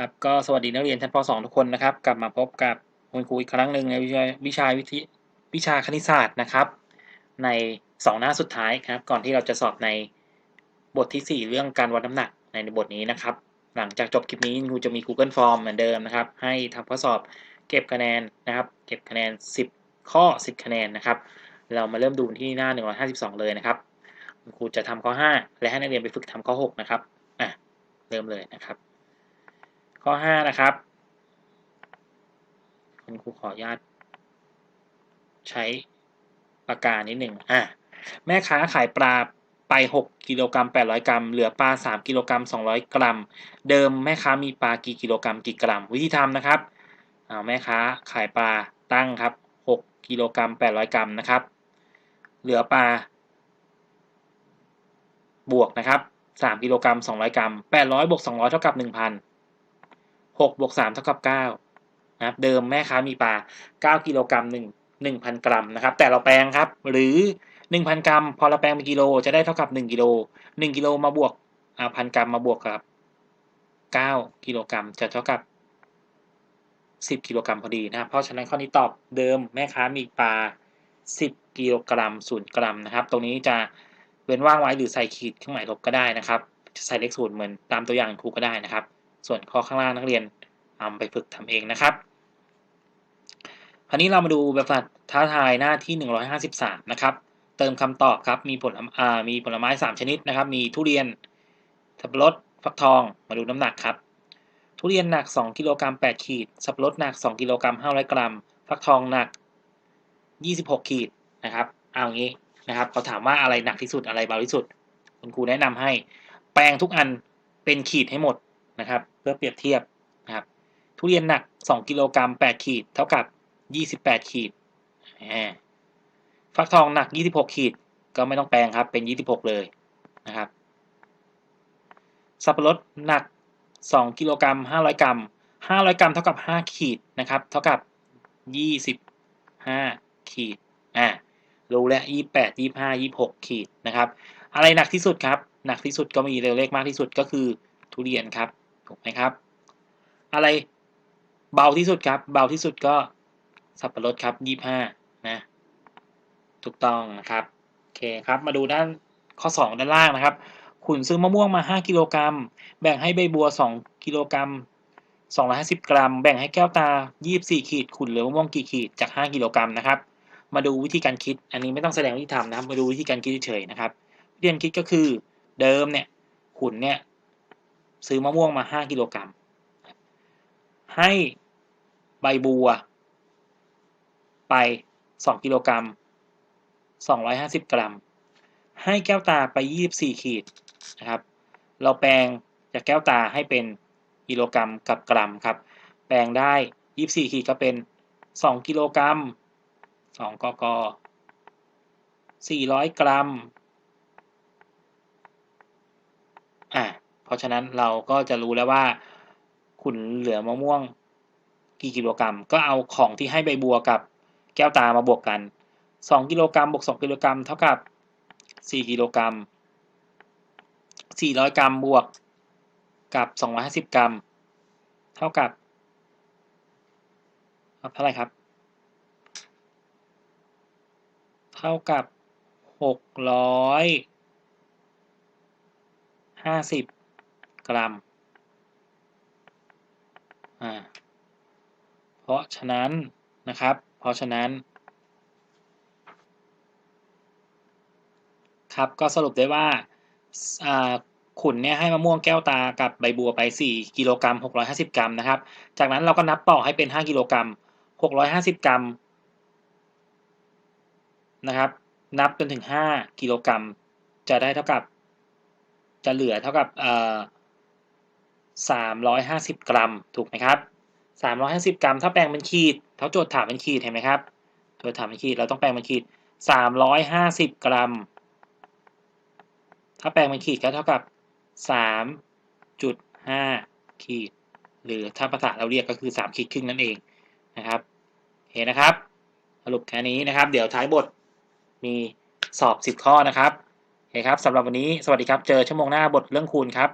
ครับก็สวัสดีนักเรียนชั้นป .2 ทุกคนนะครับ กลับมาพบกับคุณครูอีกครั้งหนึ่งในวิชาวิชาวิทยวิชาคณิตศาสตร์นะครับ ใน 2 หน้าสุดท้ายครับ ก่อนที่เราจะสอบในบทที่ 4 เรื่องการวัดน้ำหนักในบทนี้นะครับ หลังจากจบคลิปนี้ครูจะมี Google Form เหมือนเดิมนะครับ ให้ทำข้อสอบเก็บคะแนนนะครับ เก็บคะแนน 10 ข้อ 10 คะแนนนะครับ เรามาเริ่มดูที่หน้า 152 เลยนะครับคุณครูจะทำข้อ 5 และให้นักเรียนไปฝึกทำข้อ 6 นะครับอะเริ่มเลยนะครับ ข้อ5นะครับ คุณครูขออนุญาต ใช้ปากกานิดหนึ่งอะแม่ค้าขายปลาไป 6 กิโลกรัม800 กรัม เหลือปลา 3 กิโลกรัม 200 กรัม เดิมแม่ค้ามีปลากี่กิโลกรัมกี่กรัม วิธีทำนะครับเอาแม่ค้าขายปลาตั้งครับ 6 กิโลกรัม 800 กรัมนะครับ เหลือปลา บวกนะครับ 3 กิโลกรัม 200 กรัม 800 บวก 200 เท่ากับ 1,000 6บวก3เท่ากับ9นะครับเดิมแม่ค้ามีปลา9กิโลกรัม1 1,000กรัมนะครับ แต่เราแปลงครับ หรือ1,000กรัม พอเราแปลงเป็นกิโลจะได้เท่ากับ1กิโล1กิโลมาบวกอ่าพันกรัมมาบวกกับ9กิโลกรัมจะเท่ากับ10กิโลกรัมพอดีนะครับ เพราะฉะนั้นข้อนี้ตอบเดิมแม่ค้ามีปลา10กิโลกรัม0กรัมนะครับ ตรงนี้จะเว้นว่างไว้หรือใส่ขีดเครื่องหมายลบก็ได้นะครับ จะใส่เลขศูนย์เหมือนตามตัวอย่างครูก็ได้นะครับ ส่วนข้อข้างล่างนักเรียนเอาไปฝึกทำเองนะครับ คราวนี้เรามาดูแบบฝึกท้าทายหน้าที่ 153 นะครับ เติมคำตอบครับ มีผลมีผลไม้ 3 ชนิดนะครับ มีทุเรียนสับปะรดฟักทอง มาดูน้ำหนักครับ ทุเรียนหนัก 2 กิโลกรัม8ขีด สับปะรดหนัก 2 กิโลกรัม500 กรัม ฟักทองหนัก 26 ขีดนะครับ เอางี้นะครับเขาถามว่าอะไรหนักที่สุดอะไรเบาที่สุด คุณครูแนะนำให้ แปลงทุกอันเป็นขีดให้หมด นะครับ เพื่อเปรียบเทียบนะครับ ทุเรียนหนัก 2 กิโลกรัม8ขีด เท่ากับ 28 ขีดฟักทองหนัก 26 ขีด ก็ไม่ต้องแปลงครับ เป็น 26 เลยนะครับ สับปะรดหนัก 2 กิโลกรัม500 กรัม 500 กรัมเท่ากับ 5 ขีดนะครับ เท่ากับ 25 ขีด อ่า รู้แล้ว 28 25 26 ขีดนะครับ อะไรหนักที่สุดครับ หนักที่สุดก็มีเลขมากที่สุดก็คือทุเรียนครับ ถูกไหมครับ อะไรเบาที่สุดครับ เบาที่สุดก็สับปะรดครับ25นะ ถูกต้องนะครับโอเคครับ มาดูด้านข้อ 2 ด้านล่างนะครับ ขุนซื้อมะม่วงมา 5 กิโลกรัม แบ่งให้ใบบัว 2 กิโลกรัม 250 กรัม แบ่งให้แก้วตา 24 ขีด ขุนเหลือมะม่วงกี่ขีดจาก 5 กิโลกรัมนะครับ มาดูวิธีการคิด อันนี้ไม่ต้องแสดงวิธีทำนะครับ มาดูวิธีการคิดเฉยๆนะครับวิธีการคิดก็คือเดิมเนี่ย ขุนเนี่ย ซื้อมะม่วงมา5กิโลกรัมให้ใบบัว ไป2กิโลกรัม250กรัม ให้แก้วตาไป24ขีดนะครับ เราแปลงจากแก้วตาให้เป็นกิโลกรัมกับกรัมครับ แปลงได้24ขีดก็เป็น2กิโลกรัม2กก400กรัมอ่าเพ ราะฉะนั้นเราก็จะรู้แล้วว่าขุนเหลือมะม่วงกี่กิโลกรัม ก็เอาของที่ให้ใบบัวกับแก้วตามาบวกกัน 2 กิโลกรัมบวก2กิโลกรัมเท่ากับ 4 กิโลกรัม 400 กรัมบวกกับ 250 กรัม เท่ากับเท่าไหร่ครับ เท่ากับ 650 กรัม เพราะฉะนั้นนะครับ เพราะฉะนั้น ครับก็สรุปได้ว่าขุนเนี่ยให้มะม่วงแก้วตากับใบบัวไป 4 กิโลกรัม 650 กรัมนะครับ จากนั้นเราก็นับต่อให้เป็น 5 กิโลกรัม 650 กรัมนะครับนับจนถึง 5 กิโลกรัม จะได้เท่ากับ จะเหลือเท่ากับเอ่อ 350 กรัม ถูกไหมครับ 350 กรัม ถ้าแปลงเป็นขีดเขาโจทย์ถามเป็นขีดเห็นไหมครับโจทย์ถามเป็นขีดเราต้องแปลงเป็นขีด 350 กรัม ถ้าแปลงเป็นขีดก็เท่ากับ 3.5 ขีด หรือถ้าภาษาเราเรียกก็คือ 3 ขีดครึ่งนั่นเองนะครับเห็นนะครับ สรุปแค่นี้นะครับ เดี๋ยวท้ายบทมีสอบ 10 ข้อนะครับโอเคครับสำหรับวันนี้สวัสดีครับ เจอชั่วโมงหน้าบทเรื่องคูณครับ